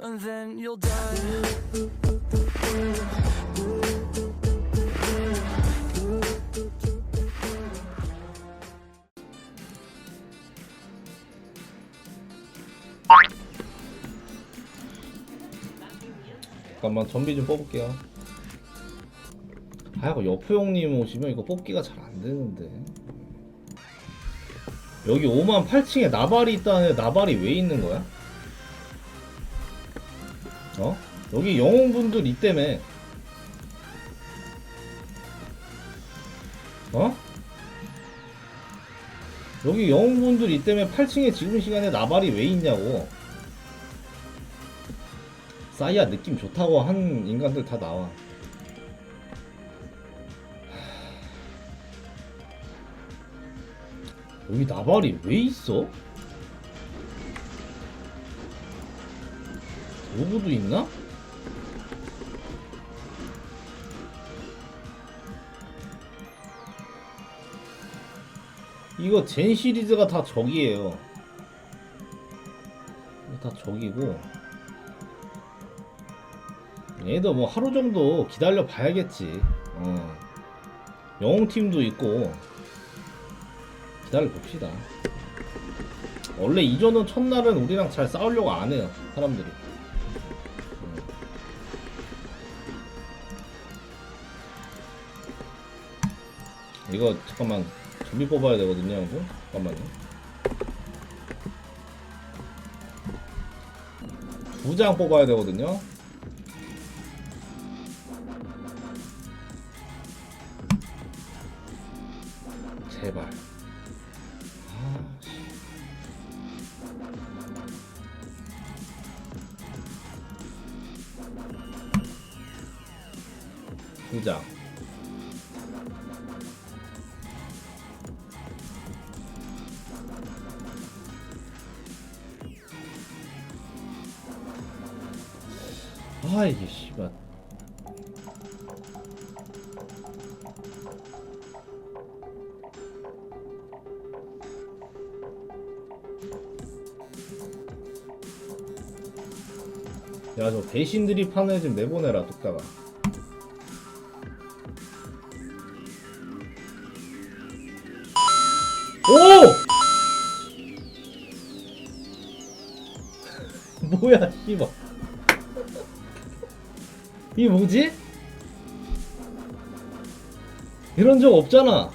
and then you'll die. 잠깐만 전비 좀 뽑을게요. 아 이거 여포 형님 오시면 이거 뽑기가 잘 안 되는데. 여기 5만 8층에 나발이 있다는 나발이 왜 있는 거야? 어? 여기 영웅분들 있다며. 어? 여기 영웅분들 있다며 8층에 지금 시간에 나발이 왜 있냐고. 싸이야 느낌 좋다고 한 인간들 다 나와. 여기 나발이 왜 있어? 로브도 있나? 이거 젠 시리즈가 다. 이거 다 적이고. 얘도 뭐 하루 정도 기다려 봐야겠지. 어. 영웅팀도 있고 기다려 봅시다. 원래 이전은 첫날은 우리랑 잘 싸우려고 안 해요 사람들이. 이거 잠깐만 준비 뽑아야 되거든요, 이거. 잠깐만요. 두 장 뽑아야 되거든요. 제발. 아, 씨. 두 장. 아 이게 씨발. 야 저 대신들이 판에 좀 내보내라 뚝딱아 오! 뭐야 씨발 이게 뭐지? 이런 적 없잖아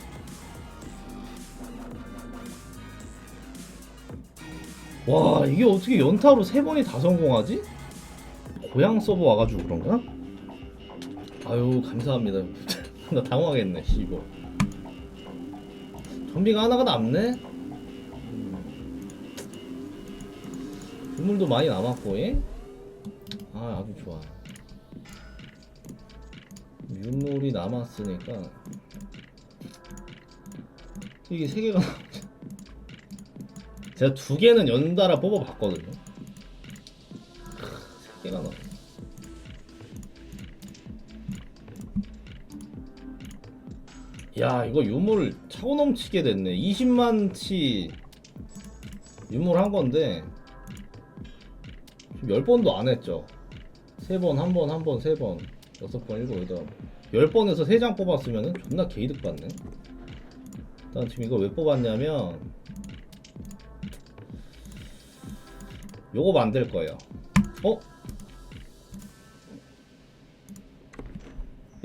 와 이게 어떻게 연타로 세 번이 다 성공하지? 고향 서버 와가지고 그런가? 아유 감사합니다 나 당황했네 씨발 좀비가 하나가 남네? 음. 유물도 많이 남았고 예? 아 아주 좋아 유물이 남았으니까 이게 세 개가 제가 두 개는 연달아 뽑아봤거든요. 세 개가 남았 야 이거 유물 차고 넘치게 됐네. 20만치 유물 한 건데 10번도 안 했죠. 3번, 1번, 1번, 3번 6번, 7, 8 10번에서 3장 뽑았으면 존나 개이득 받네 일단 지금 이거 왜 뽑았냐면 요거 만들 거예요 어?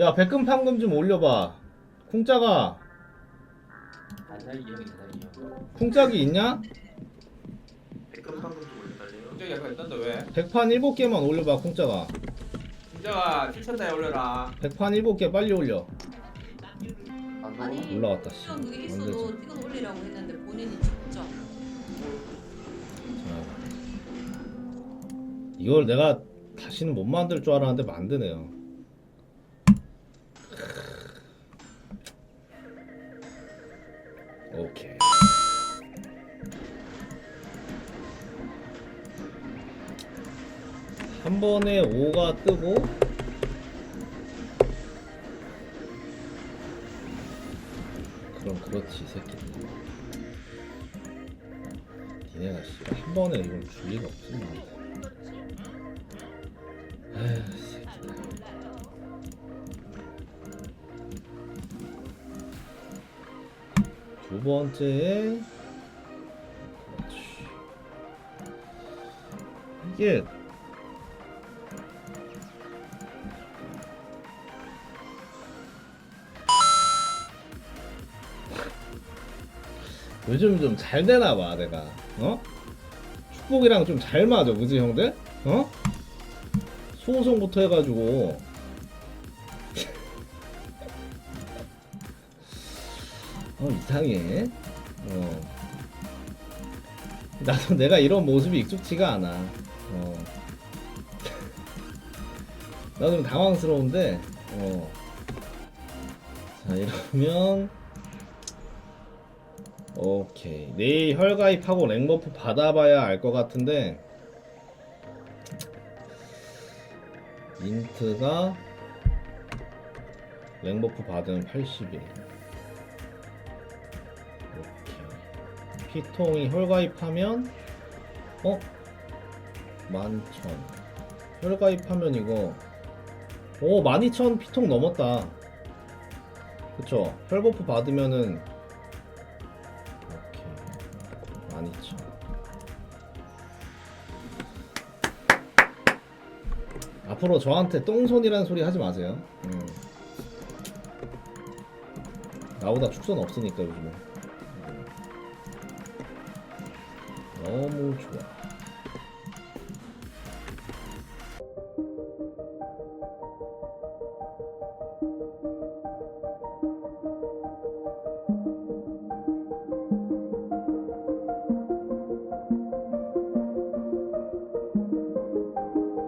야 백금 판금 좀 올려봐 쿵짜가. 쿵짝이 있냐? 백금 방금 좀 올려달래요. 공작이 약간 있던데 왜? 백판 7개만 올려봐 쿵짜가 공작아 7천다에 올려라. 백판 7개 빨리 올려. 아니 올라왔다 씨. 시험 그게 안 있어도 되지 찍어 올리라고 했는데 본인이 직접. 자. 이걸 내가 다시는 못 만들 줄 알았는데 만드네요. 오케이 한 번에 5가 뜨고 그럼 그렇지 새끼. 니네가 씨발 한 번에 이걸 줄 리가 없지 뭐. 에휴 두 번째에 이게 요즘 좀 잘 되나 봐 내가. 어? 축복이랑 좀 잘 맞아 그지 형들? 어? 수호성부터 해가지고. 어 이상해. 어. 나도 내가 이런 모습이 익숙치가 않아. 어. 나도 좀 당황스러운데 어자 이러면 오케이. 내일 혈가입하고 랭버프 받아봐야 알 것 같은데. 인트가 랭버프 받으면 80일. 오케이. 피통이 혈가입하면 어? 11,000 혈가입하면 이거 오 12,000 피통 넘었다. 그쵸? 혈버프 받으면은 앞으로 저한테 똥손이라는 소리 하지 마세요 음. 나보다 축소는 없으니까 요즘에 음. 너무 좋아